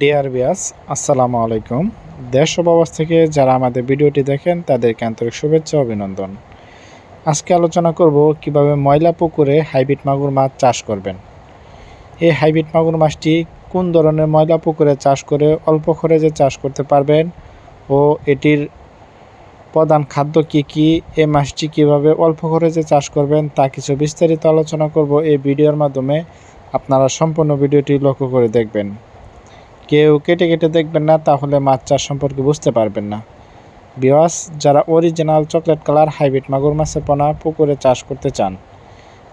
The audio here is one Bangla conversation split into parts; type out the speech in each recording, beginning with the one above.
ডিয়ার বিয়াস আসসালামু আলাইকুম। দেশ প্রবাস থেকে যারা আমাদের ভিডিওটি দেখেন, তাদেরকে আন্তরিক শুভেচ্ছা অভিনন্দন। আজকে আলোচনা করব কীভাবে ময়লা পুকুরে হাইব্রিড মাগুর মাছ চাষ করবেন। এই হাইব্রিড মাগুর মাছটি কোন ধরনের ময়লা পুকুরে চাষ করে অল্প খরচে চাষ করতে পারবেন ও এটির প্রধান খাদ্য কি কি এই মাছটি কীভাবে অল্প খরচে চাষ করবেন, তা কিছু বিস্তারিত আলোচনা করব এই ভিডিওর মাধ্যমে। আপনারা সম্পূর্ণ ভিডিওটি লক্ষ্য করে দেখবেন। কেউ কেটে কেটে দেখবেন না, তাহলে মাছ চাষ সম্পর্কে বুঝতে পারবেন না। বিওয়াস যারা অরিজিনাল চকলেট কালার হাইব্রিড মাগুর মাছের পোনা পুকুরে চাষ করতে চান,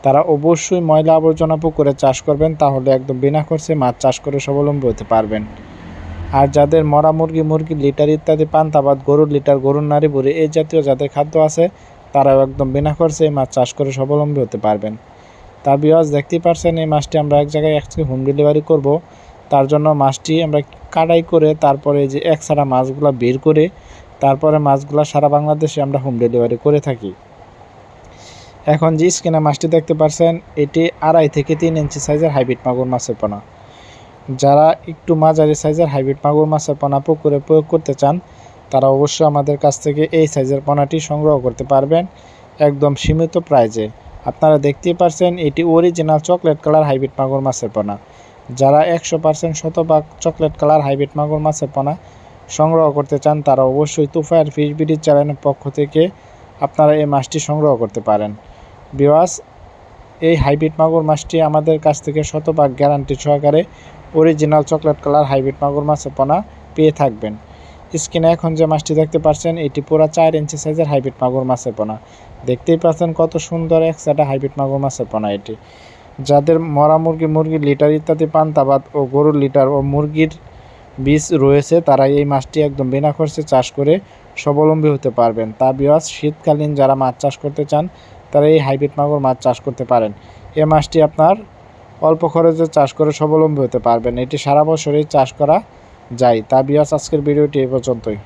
তারা অবশ্যই ময়লা আবর্জনা পুকুরে চাষ করবেন, তাহলে একদম বিনা খরচে মাছ চাষ করে স্বাবলম্বী হতে পারবেন। আর যাদের মরা মুরগি মুরগি লিটার ইত্যাদি পান্তাবাদ গরুর লিটার, গরুর নারী বুড়ি এই জাতীয় যাদের খাদ্য আছে, তারাও একদম বিনা খরচে মাছ চাষ করে স্বাবলম্বী হতে পারবেন। তা বিওয়াজ দেখতেই পারছেন, এই মাছটি আমরা এক জায়গায় আজকে হোম ডেলিভারি করব। তার জন্য মাছটি আমরা কাটাই করে তারপরে যে এক ছাড়া মাছগুলো বের করে তারপরে মাছগুলো সারা বাংলাদেশে আমরা হোম ডেলিভারি করে থাকি। এখন যে স্কিনে মাছটি দেখতে পাচ্ছেন এটি আড়াই থেকে তিন ইঞ্চি সাইজের হাইব্রিড মাগুর মাছের পোনা। যারা একটু মাঝারি সাইজের হাইব্রিড মাগুর মাছের পোনা পুকুরে প্রয়োগ করতে চান, তারা অবশ্যই আমাদের কাছ থেকে এই সাইজের পোনাটি সংগ্রহ করতে পারবেন একদম সীমিত প্রাইজে আপনারা দেখতেই পারছেন, এটি অরিজিনাল চকলেট কালার হাইব্রিড মাগুর মাছের পোনা। যারা একশো পার্সেন্ট শতভাগ চকলেট কালার হাইব্রিড মাগুর মাছের পোনা সংগ্রহ করতে চান, তারা অবশ্যই তুফায়ার ফিশ বিডির চ্যানেলের পক্ষ থেকে আপনারা এই মাছটি সংগ্রহ করতে পারেন। বিওয়াস এই হাইব্রিড মাগুর মাছটি আমাদের কাছ থেকে শতভাগ গ্যারান্টি সহকারে অরিজিনাল চকলেট কালার হাইব্রিড মাগুর মাছের পোনা পেয়ে থাকবেন। স্ক্রিনে এখন যে মাছটি দেখতে পাচ্ছেন, এটি পুরো চার ইঞ্চি সাইজের হাইব্রিড মাগুর মাছের পোনা। দেখতেই পাচ্ছেন কত সুন্দর এক সেটা হাইব্রিড মাগুর মাছের পোনা এটি। যাদের মরা মুরগি, মুরগির লিটার ইত্যাদি পান্তাবাদ ও গরুর লিটার ও মুরগির বীজ রয়েছে, তারা এই মাছটি একদম বিনা খরচে চাষ করে স্বাবলম্বী হতে পারবেন। তা বিয়াস শীতকালীন যারা মাছ চাষ করতে চান, তারা এই হাইব্রিড মাগুর মাছ চাষ করতে পারেন। এই মাছটি আপনার অল্প খরচে চাষ করে স্বাবলম্বী হতে পারবেন। এটি সারা বছরই চাষ করা যায়। তা বিয়াস আজকের ভিডিওটি এই পর্যন্তই।